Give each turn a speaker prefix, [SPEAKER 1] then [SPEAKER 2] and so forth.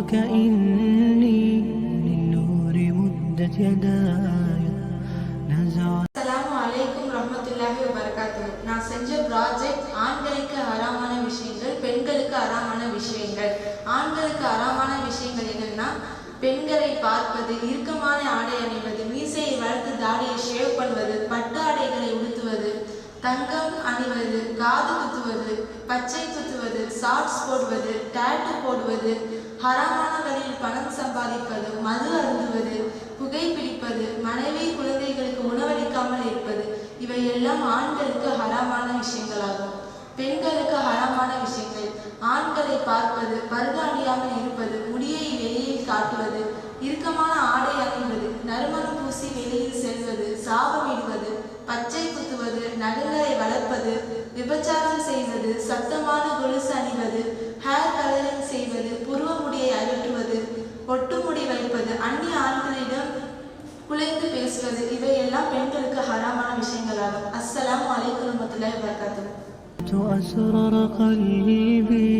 [SPEAKER 1] بشراك إني للنور مدت يداي نزعت
[SPEAKER 2] அஸ்ஸலாமு அலைக்கும் ரஹ்மத்துல்லாஹி வபரகாத்து நான் செஞ்ச ப்ராஜெக்ட் ஆண்களுக்கு அறாமான விஷயங்கள் பெண்களுக்கு அறாமான விஷயங்கள் ஆண்களுக்கு அறாமான விஷயங்கள் என்னன்னா பெண்களை பார்ப்பது இறுக்கமான ஆடை அணிவது மீசையை வளர்த்து தாடியை ஷேவ் பண்ணுவது பட்டு ஆடைகளை உடுத்துவது தங்கம் அணிவது காது குத்துவது பச்சை குத்துவது ஷார்ட்ஸ் போடுவது டேட்டு போடுவது ஹராமான வழியில் பணம் சம்பாதிப்பது மது அருந்துவது புகைப்பிடிப்பது மனைவி குழந்தைகளுக்கு உணவளிக்காமல் இருப்பது இவை எல்லாம் ஆண்களுக்கு ஹராமான விஷயங்களாகும். பெண்களுக்கு ஹராமான விஷயங்கள். ஆண்களை பார்ப்பது பருது அணியாமல் இருப்பது முடியை வெளியில் காட்டுவது இறுக்கமான ஆடை அணிவது நறுமணம் பூசி வெளியில் செல்வது சாபமிடுவது பச்சை குத்துவது நகங்களை வளர்ப்பது விபச்சாரம் செய்வது சத்தமான கொலுசு அணிவது ஹேர் கலரிங் செய்வது புருவ முடியை அகற்றுவது ஒட்டுமுடி வைப்பது அந்நிய ஆண்களிடம் குலைந்து பேசுவது இவையெல்லாம் பெண்களுக்கு ஹராமான விஷயங்களாகும் அஸ்ஸலாமு அலைக்கும் வரமத்துல்லாஹி வபரகாத்துஹு
[SPEAKER 1] أسرر قلبي وجئت ألقي أسى